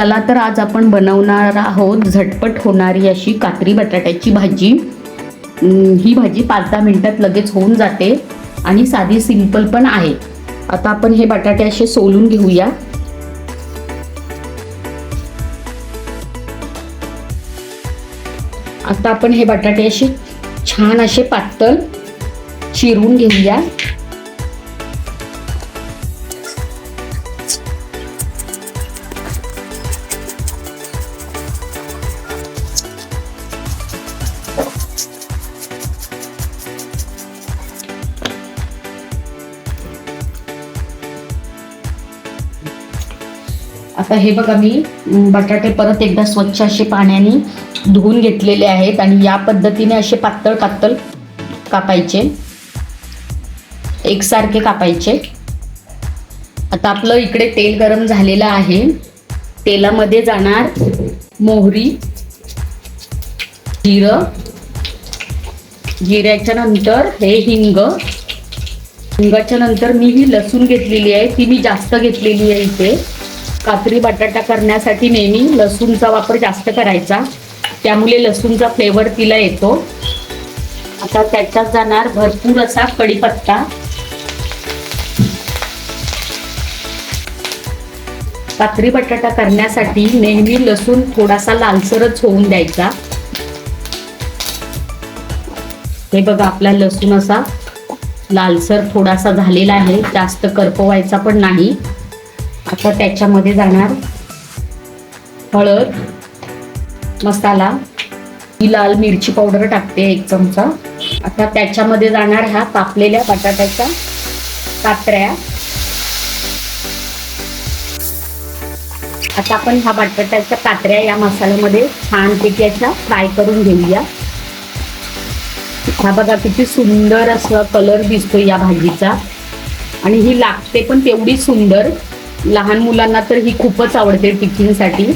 चला तर आज आपण बनवणार आहोत झटपट होणारी अशी कात्री बटाट्याची भाजी. ही भाजी पाच दहा मिनटात लगेच होऊन जाते आणि साधी सिंपल पण आहे. आता आपण हे बटाटे असे सोलून घेऊया. आता आपण हे बटाटे असे छान असे पातळ चिरून घेऊया. आता हे बघा मी बटाटे परत एकदा स्वच्छ असे पाण्याने धुवून घेतलेले आहेत आणि या पद्धतीने असे पातळ पातळ कापायचे. एकसारखे कापायचे. आता आपलं इकडे तेल गरम झालेलं आहे. तेलामध्ये जाणार मोहरी जिरं. जिऱ्याच्या नंतर हे हिंग. हिंगाच्या नंतर मी ही लसूण घेतलेली आहे ती मी जास्त घेतलेली आहे इथे. कात्री बटाटा करण्यासाठी नेहमी लसूणचा वापर जास्त करायचा. त्यामुळे लसूणचा फ्लेवर तिला येतो. आता त्याच्यात जाणार भरपूर असा कढीपत्ता. कात्री बटाटा करण्यासाठी नेहमी लसूण थोडासा लालसरच होऊन द्यायचा. हे बघा आपला लसूण असा लालसर थोडासा झालेला आहे. जास्त करपवायचा पण नाही. आता त्याच्यामध्ये जाणार हळद मसाला ही लाल मिरची पावडर टाकते एक चमचा. आता त्याच्यामध्ये जाणार ह्या कापलेल्या बटाट्याच्या कात्र्या. आता आपण ह्या बटाट्याच्या कात्र्या या मसाल्यामध्ये छानपैकी अशा फ्राय करून घेऊया. हा बघा किती सुंदर असं कलर दिसतो या भाजीचा. आणि ही लागते पण तेवढी सुंदर. लहान मुलांना तर ही खूपच आवडते टिफिनसाठी.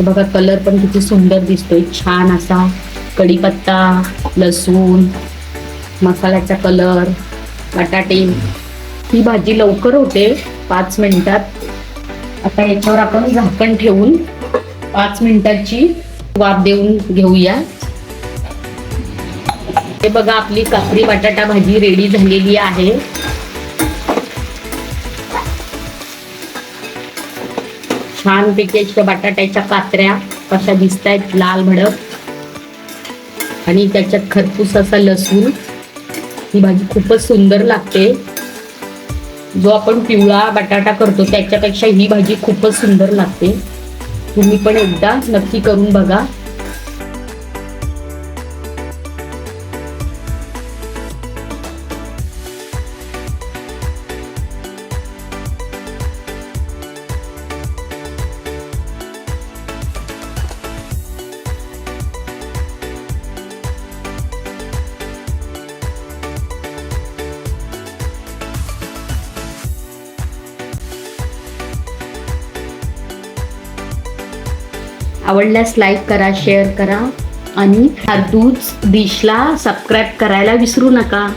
बघा कलर पण किती सुंदर दिसतोय. छान असा कढीपत्ता लसूण मसाल्याचा कलर बटाटे. ही भाजी लवकर होते पाच मिनिटात. आता याच्यावर आपण झाकण ठेवून पाच मिनिटाची वाफ देऊन घेऊया. हे बघा आपली काकडी बटाटा भाजी रेडी झालेली आहे. छान पैकी बटाट्याच्या कात्र्या कशा दिसत आहेत लाल भडक. आणि त्याच्यात खरपूस असा लसूण. ही भाजी खूपच सुंदर लागते. जो आपण पिवळा बटाटा करतो त्याच्यापेक्षा ही भाजी खूपच सुंदर लागते. तुम्ही पण एकदा नक्की करून बघा. आवडल्यास लाईक करा शेअर करा. आणि हा दूध डिशला सबस्क्राईब करायला विसरू नका.